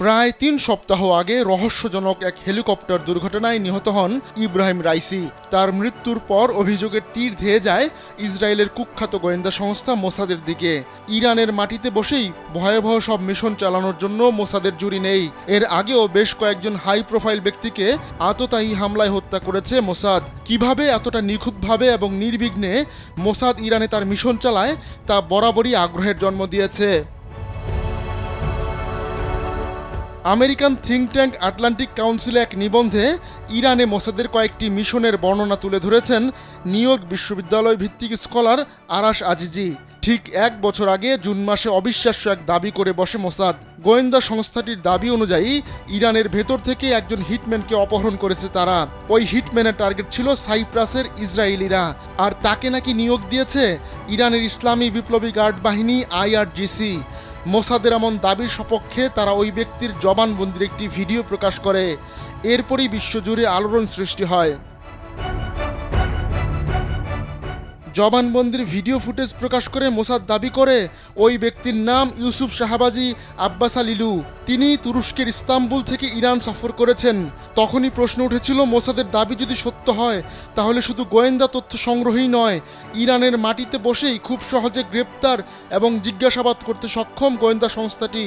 প্রায় তিন সপ্তাহ আগে রহস্যজনক এক হেলিকপ্টার দুর্ঘটনায় নিহত হন ইব্রাহিম রাইসি। তার মৃত্যুর পর অভিযোগের তীর ধেয়ে যায় ইসরায়েলের কুখ্যাত গোয়েন্দা সংস্থা মোসাদের দিকে। ইরানের মাটিতে বসেই ভয়াবহ সব মিশন চালানোর জন্য মোসাদের জুরি নেই। এর আগেও বেশ কয়েকজন হাই প্রোফাইল ব্যক্তিকে আততায়ী হামলায় হত্যা করেছে মোসাদ। কীভাবে এতটা নিখুঁতভাবে এবং নির্বিঘ্নে মোসাদ ইরানে তার মিশন চালায় তা বরাবরই আগ্রহের জন্ম দিয়েছে। আমেরিকান থিঙ্ক ট্যাঙ্ক আটলান্টিক কাউন্সিলে এক নিবন্ধে ইরানে মোসাদের কয়েকটি মিশনের বর্ণনা তুলে ধরেছেন নিউ ইয়র্ক বিশ্ববিদ্যালয় ভিত্তিক স্কলার আরাশ আজিজি। ঠিক এক বছর আগে জুন মাসে অবিশ্বাস্য এক দাবি করে বসে মোসাদ। গোয়েন্দা সংস্থাটির দাবি অনুযায়ী, ইরানের ভেতর থেকে একজন হিটম্যানকে অপহরণ করেছে তারা। ওই হিটম্যানের টার্গেট ছিল সাইপ্রাসের ইসরায়েলিরা। আর তাকে নাকি নিয়োগ দিয়েছে ইরানের ইসলামী বিপ্লবী গার্ড বাহিনী আইআরজিসি। মোসাদের এমন দাবির সপক্ষে তারা ওই ব্যক্তির জবানবন্দির একটি ভিডিও প্রকাশ করে। এরপরই বিশ্বজুড়ে আলোড়ন সৃষ্টি হয়। জবানবন্দির ভিডিও ফুটেজ প্রকাশ করে মোসাদ দাবি করে, ওই ব্যক্তির নাম ইউসুফ শাহবাজি আব্বাস আলিলু। তিনি তুরস্কের ইস্তাম্বুল থেকে ইরান সফর করেছেন। তখনই প্রশ্ন উঠেছিল, মোসাদের দাবি যদি সত্য হয়, তাহলে শুধু গোয়েন্দা তথ্য সংগ্রহই নয়, ইরানের মাটিতে বসেই খুব সহজে গ্রেপ্তার এবং জিজ্ঞাসাবাদ করতে সক্ষম গোয়েন্দা সংস্থাটি।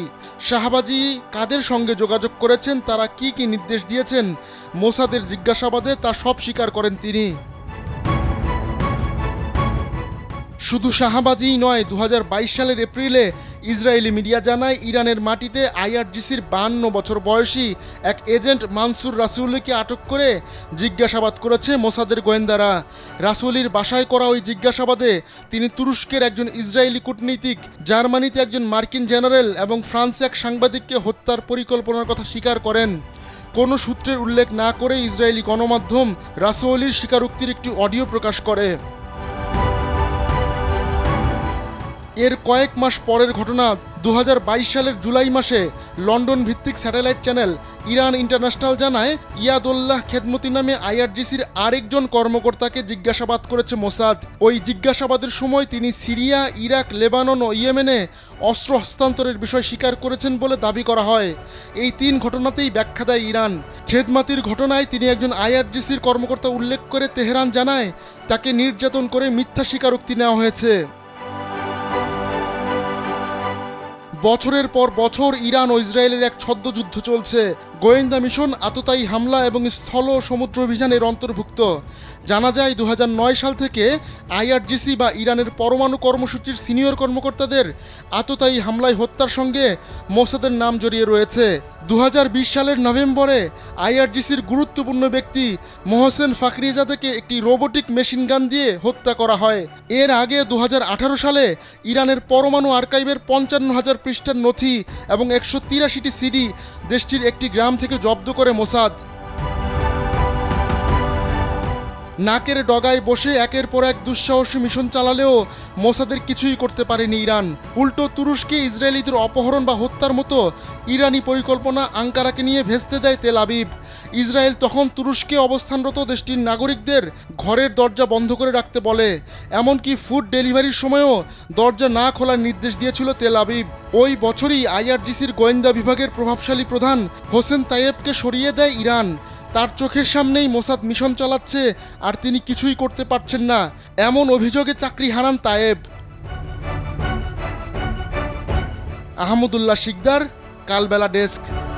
শাহবাজি কাদের সঙ্গে যোগাযোগ করেছেন, তারা কি কি নির্দেশ দিয়েছেন, মোসাদের জিজ্ঞাসাবাদে তা সব স্বীকার করেন তিনি। শুধু শাহবাজিই নয় দু সালের এপ্রিলে ইসরায়েলি মিডিয়া জানায়, ইরানের মাটিতে আইআরজিসির বান্ন বছর বয়সী এক এজেন্ট মানসুর রাসুলিকে আটক করে জিজ্ঞাসাবাদ করেছে মোসাদের গোয়েন্দারা। রাসুলির বাসায় করা ওই জিজ্ঞাসাবাদে তিনি তুরস্কের একজন ইসরায়েলি কূটনীতিক, জার্মানিতে একজন মার্কিন জেনারেল এবং ফ্রান্সে এক সাংবাদিককে হত্যার পরিকল্পনার কথা স্বীকার করেন। কোনো সূত্রের উল্লেখ না করে ইসরায়েলি গণমাধ্যম রাসৌলির স্বীকারোক্তির একটি অডিও প্রকাশ করে। এর কয়েক মাস পরের ঘটনা দু হাজার বাইশ সালের জুলাই মাসে লন্ডন ভিত্তিক স্যাটেলাইট চ্যানেল ইরান ইন্টারন্যাশনাল জানায়, ইয়াদুল্লাহ খেদমতি নামে আইআরজিসির আরেকজন কর্মকর্তাকে জিজ্ঞাসাবাদ করেছে মোসাদ। ওই জিজ্ঞাসাবাদের সময় তিনি সিরিয়া, ইরাক, লেবানন ও ইয়েমেনে অস্ত্র হস্তান্তরের বিষয় স্বীকার করেছেন বলে দাবি করা হয়। এই তিন ঘটনাতেই ব্যাখ্যা দেয় ইরান। খেদমাতির ঘটনায় তিনি একজন আইআরজিসির কর্মকর্তা উল্লেখ করে তেহরান জানায়, তাকে নির্যাতন করে মিথ্যা স্বীকারোক্তি নেওয়া হয়েছে। বছরের পর বছর ইরান ও ইসরায়েলের এক ছদ্মযুদ্ধ চলছে। গোয়েন্দা মিশন আততায়ী হামলা এবং স্থল সমুদ্র অভিযানের অন্তর্ভুক্ত। জানা যায় দু হাজার নয় সাল থেকে আইআরজিসি বা ইরানের পরমাণু কর্মসূচির সিনিয়র কর্মকর্তাদের আততায়ী হামলায় হত্যার সঙ্গে মোসাদের নাম জড়িয়ে রয়েছে। দু হাজার বিশ সালের নভেম্বরে আইআরজিসির গুরুত্বপূর্ণ ব্যক্তি মোহসেন ফাকরিজাদেকে একটি রোবোটিক মেশিন গান দিয়ে হত্যা করা হয়। এর আগে দু হাজার আঠারো সালে ইরানের পরমাণু আর্কাইভের পঞ্চান্ন হাজার পৃষ্ঠার নথি এবং একশো তিরাশিটি সিডি দেশটির একটি গ্রাম থেকে জব্দ করে মোসাদ। নাকের ডগায় বসে একের পর এক দুঃসাহসী মিশন চালালেও মোসাদের কিছুই করতে পারেনি ইরান। উল্টো তুরস্কে ইসরায়েলিদের অপহরণ বা হত্যার মতো ইরানি পরিকল্পনা আঙ্কারাকে নিয়ে ভেস্তে দেয় তেল আবিব। ইসরায়েল তখন তুরস্কে অবস্থানরত দেশটির নাগরিকদের ঘরের দরজা বন্ধ করে রাখতে বলে, এমনকি ফুড ডেলিভারির সময়ও দরজা না খোলার নির্দেশ দিয়েছিল তেল আবিব। ওই বছরই আইআরজিসির গোয়েন্দা বিভাগের প্রভাবশালী প্রধান হোসেন তাইয়েবকে সরিয়ে দেয় ইরান। তার চোখের সামনেই মোসাদ মিশন চালাচ্ছে আর তিনি কিছুই করতে পারছেন না। এমন অভিযোগে চাকরি হারান তায়েব। আহমদুল্লাহ শিকদার, কালবেলা ডেস্ক।